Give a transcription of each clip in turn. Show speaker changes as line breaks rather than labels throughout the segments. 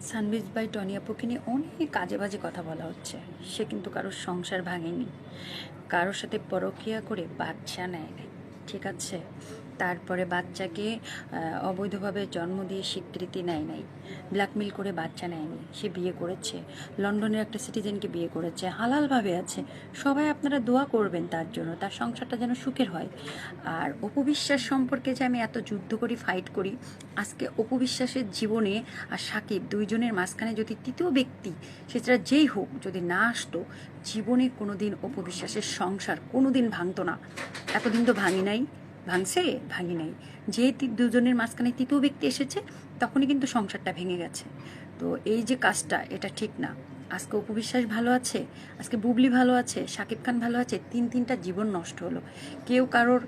সানবিজ by Tony আপুকে নিয়ে অনেক কাজে বাজে কথা বলা হচ্ছে। সে কিন্তু কারোর সংসার ভাঙেনি। কারোর সাথে পরকিয়া করে বাচ্চা নেয় ঠিক আছে। তারপরে বাচ্চাকে অবৈধভাবে জন্ম দিয়ে স্বীকৃতি নেয় নাই। ব্ল্যাকমেল করে বাচ্চা নেয়নি। সে বিয়ে করেছে। লন্ডনের একটা সিটিজেনকে বিয়ে করেছে। হালালভাবে আছে। সবাই আপনারা দোয়া করবেন তার জন্য। তার সংসারটা যেন সুখের হয়। আর অপবিশ্বাস সম্পর্কে যে আমি এত যুদ্ধ করি ফাইট করি, আজকে অপবিশ্বাসের জীবনে আর সাকিব দুইজনের মাঝখানে যদি তৃতীয় ব্যক্তি, সেটা যেই হোক, যদি না আসতো, জীবনে কোনোদিন অপবিশ্বাসের সংসার কোনোদিন ভাঙতো না। এতদিন তো ভাঙি নাই, ভাঙছে, ভাঙি নাই। যে দুজনের মাঝখানে তৃতীয় ব্যক্তি এসেছে, তখনই কিন্তু সংসারটা ভেঙে গেছে। তো এই যে কাজটা, এটা ঠিক না। আজকে অপবিশ্বাস ভালো আছে, আজকে বুবলি ভালো আছে শাকিব খান ভালো আছে, তিন তিনটা জীবন নষ্ট হলো। কেউ কারোর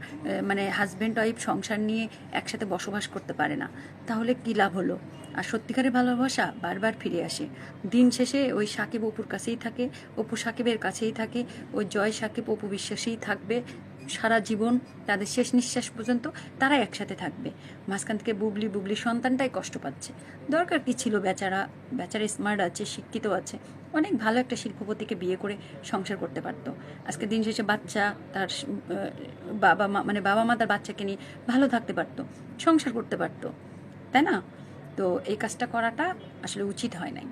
মানে হাজব্যান্ড ওয়াইফ সংসার নিয়ে একসাথে বসবাস করতে পারে না। তাহলে কী লাভ হলো? আর সত্যিকারের ভালোবাসা বারবার ফিরে আসে। দিন শেষে ওই সাকিব অপুর কাছেই থাকে, অপু সাকিবের কাছেই থাকে, ওই জয় সাকিব, অপু বিশ্বাসেই থাকবে সারা জীবন তাদের শেষ নিঃশ্বাস পর্যন্ত তারা একসাথে থাকবে। মাঝখান থেকে বুবলি বুবলি সন্তানটাই কষ্ট পাচ্ছে। দরকার কি ছিল বেচারা? বেচারা স্মার্ট আছে, শিক্ষিত আছে। অনেক ভালো একটা শিল্পপতিকে বিয়ে করে সংসার করতে পারতো। আজকে দিন শেষে বাচ্চা তার বাবা মা মানে বাবা মা তার বাচ্চাকে নিয়ে ভালো থাকতে পারতো, সংসার করতে পারতো। তাই না? তো এই কাজটা করাটা আসলে উচিত হয় নাই।